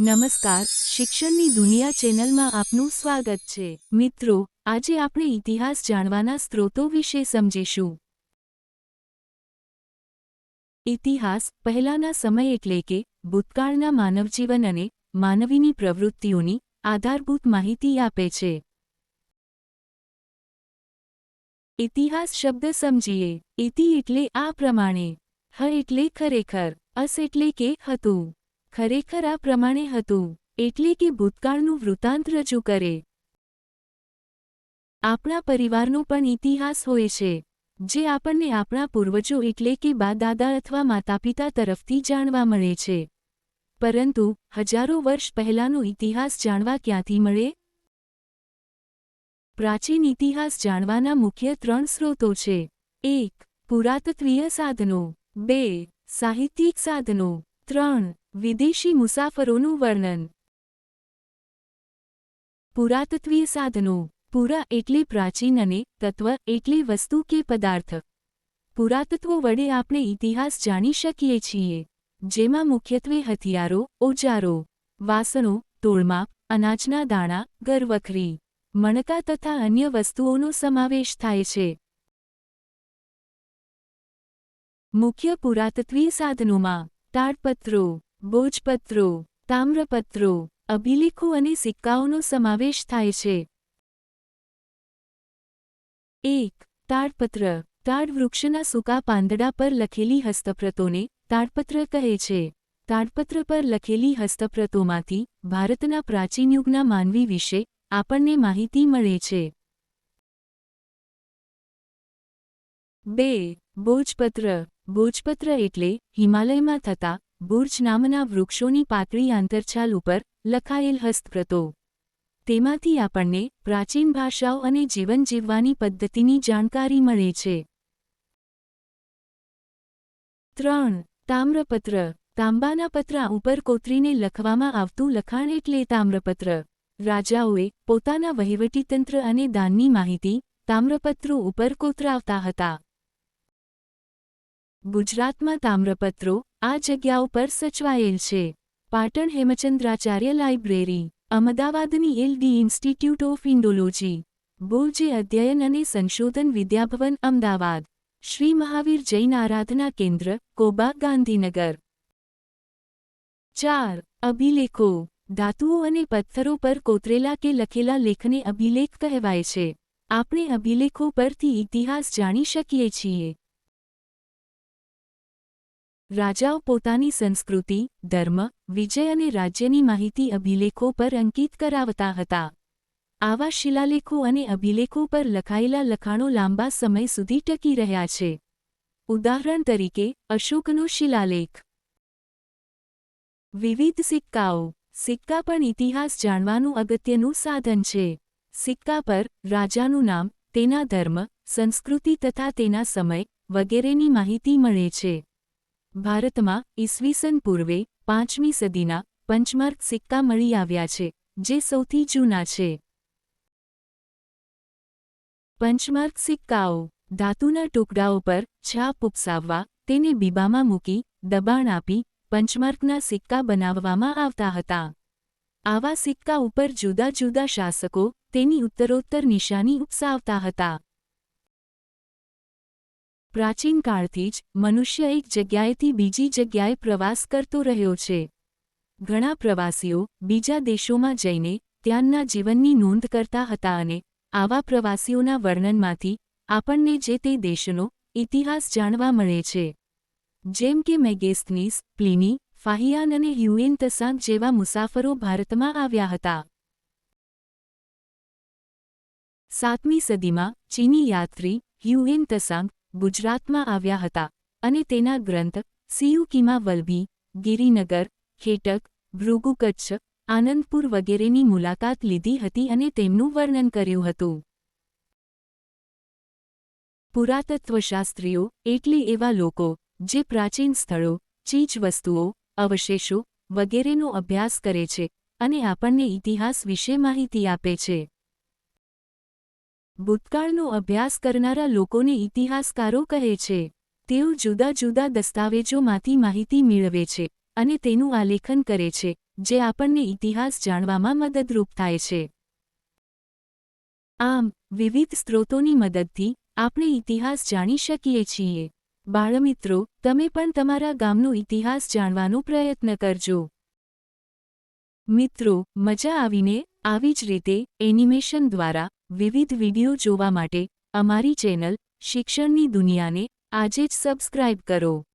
નમસ્કાર, શિક્ષણની દુનિયા ચેનલમાં આપનું સ્વાગત છે. મિત્રો, આજે આપણે ઇતિહાસ જાણવાના સ્ત્રોતો વિશે સમજીશું. ઇતિહાસ પહેલાના સમય એટલે કે ભૂતકાળના માનવજીવન અને માનવીની પ્રવૃત્તિઓની આધારભૂત માહિતી આપે છે. ઇતિહાસ શબ્દ સમજીએ. ઇતિ એટલે આ પ્રમાણે. હ એટલે ખરેખર. અસ એટલે કે હતું. ખરેખર આ પ્રમાણે હતું, એટલે કે ભૂતકાળનું વૃત્તાંત રજૂ કરે. આપણા પરિવારનો પણ ઇતિહાસ હોય છે, જે આપણને આપણા પૂર્વજો એટલે કે બાદાદા અથવા માતાપિતા તરફથી જાણવા મળે છે. પરંતુ, હજારો વર્ષ પહેલાંનો ઇતિહાસ જાણવા ક્યાંથી મળે? પ્રાચીન ઇતિહાસ જાણવાના મુખ્ય ત્રણ સ્રોતો છે. એક પુરાતત્વીય સાધનો. બે, સાહિત્યિક સાધનો. ત્રણ, વિદેશી મુસાફરોનું વર્ણન. પુરાતત્વીય સાધનો. પુરા એટલે પ્રાચીન અને તત્વ એટલે વસ્તુ કે પદાર્થ. પુરાતત્વો વડે આપણે ઇતિહાસ જાણી શકીએ છીએ, જેમાં મુખ્યત્વે હથિયારો, ઓજારો, વાસણો તોળમાપ અનાજના દાણા ગરવખરી મણકા તથા અન્ય વસ્તુઓનો સમાવેશ થાય છે. મુખ્ય પુરાતત્વીય સાધનોમાં તાડપત્રો બોજપત્રો, તામ્રપત્રો, અભિલેખો અને સિક્કાઓનો સમાવેશ થાય છે. એક, તાડપત્ર. તાડ વૃક્ષના સૂકા પાંદડા પર લખેલી હસ્તપ્રતોને તાડપત્ર કહે છે. તાડપત્ર પર લખેલી હસ્તપ્રતોમાંથી ભારતના પ્રાચીન યુગના માનવી વિશે આપણને માહિતી મળે છે. બે ભોજપત્ર ભોજપત્ર એટલે હિમાલયમાં થતા બુર્જ નામના વૃક્ષોની પાતળી આંતરછાલ ઉપર લખાયેલ હસ્તપ્રતો. તેમાંથી આપણને પ્રાચીન ભાષાઓ અને જીવન જીવવાની પદ્ધતિની જાણકારી મળે છે. ત્રણ, તામ્રપત્ર. તાંબાના પત્રા ઉપર કોતરીને લખવામાં આવતું લખાણ એટલે તામ્રપત્ર. રાજાઓએ પોતાના વહીવટીતંત્ર અને દાનની માહિતી તામ્રપત્રો ઉપર કોતરાવતા હતા. ગુજરાતમાં તામ્રપત્રો આ જગ્યાઓ પર સચવાયેલ છે. પાટણ હેમચંદ્રાચાર્ય લાઇબ્રેરી, અમદાવાદની એલડી ઇન્સ્ટિટ્યૂટ ઓફ ઇન્ડોલોજી, બોલજે અધ્યયન અને સંશોધન વિદ્યાભવન, અમદાવાદ. શ્રી મહાવીર જૈન આરાધના કેન્દ્ર, કોબા, ગાંધીનગર. ચાર. અભિલેખો. ધાતુઓ અને પથ્થરો પર કોતરેલા કે લખેલા લેખને અભિલેખ કહેવાય છે. આપણે અભિલેખો પરથી ઇતિહાસ જાણી શકીએ છીએ. રાજાઓ પોતાની સંસ્કૃતિ, ધર્મ, વિજય અને રાજ્યની માહિતી અભિલેખો પર અંકિત કરાવતા હતા. આવા શિલાલેખો અને અભિલેખો પર લખાયેલા લખાણો લાંબા સમય સુધી ટકી રહ્યા છે. ઉદાહરણ તરીકે, અશોકનો શિલાલેખ. વિવિધ સિક્કાઓ. સિક્કા પણ ઇતિહાસ જાણવાનું અગત્યનું સાધન છે. સિક્કા પર રાજાનું નામ, તેના ધર્મ, સંસ્કૃતિ તથા તેના સમય વગેરેની માહિતી મળે છે. ભારતમાં ઈસવીસન પૂર્વે પાંચમી સદીના પંચમાર્ક સિક્કા મળી આવ્યા છે, જે સૌથી જૂના છે. પંચમાર્ક સિક્કાઓ ધાતુના ટુકડાઓ પર છાપ ઉપસાવવા, તેને બીબામાં મૂકી, દબાણ આપી પંચમાર્કના સિક્કા બનાવવામાં આવતા હતા. આવા સિક્કા ઉપર જુદા જુદા શાસકો તેની ઉત્તરોત્તર નિશાની ઉપસાવતા હતા. પ્રાચીન કાળથી જ મનુષ્ય એક જગ્યાએથી બીજી જગ્યાએ પ્રવાસ કરતો રહ્યો છે. ઘણા પ્રવાસીઓ બીજા દેશોમાં જઈને ત્યાંના જીવનની નોંધ કરતા હતા અને આવા પ્રવાસીઓના વર્ણનમાંથી આપણને જે તે દેશનો ઇતિહાસ જાણવા મળે છે. જેમ કે મેગેસ્તનીસ, પ્લિની, ફાહિયાન અને હ્યુએન તસાંગ જેવા મુસાફરો ભારતમાં આવ્યા હતા. સાતમી સદીમાં ચીની યાત્રી હ્યુએન તસાંગ ગુજરાતમાં આવ્યા હતા અને તેના ગ્રંથ સિયુકીમાં વલભી, ગિરિનગર, ખેટક, ભૃગુકચ્છ, આનંદપુર વગેરેની મુલાકાત લીધી હતી અને તેમનું વર્ણન કર્યું હતું. પુરાતત્વશાસ્ત્રીઓ એટલે એવા લોકો જે પ્રાચીન સ્થળો, ચીજવસ્તુઓ, અવશેષો વગેરેનો અભ્યાસ કરે છે અને આપણને ઇતિહાસ વિશે માહિતી આપે છે. ભૂતકાળનો અભ્યાસ કરનારા લોકોને ઇતિહાસકારો કહે છે. તેઓ જુદા જુદા દસ્તાવેજોમાંથી માહિતી મેળવે છે અને તેનું આલેખન કરે છે, જે આપણને ઇતિહાસ જાણવામાં મદદરૂપ થાય છે. આમ, વિવિધ સ્ત્રોતોની મદદથી આપણે ઇતિહાસ જાણી શકીએ છીએ. બાળમિત્રો, તમે પણ તમારા ગામનો ઇતિહાસ જાણવાનો પ્રયત્ન કરજો. મિત્રો, મજા આવીને આવી જ રીતે એનિમેશન દ્વારા વિવિધ વિડિયો જોવા માટે અમારી ચેનલ શિક્ષણની દુનિયાને આજે જ સબસ્ક્રાઇબ કરો.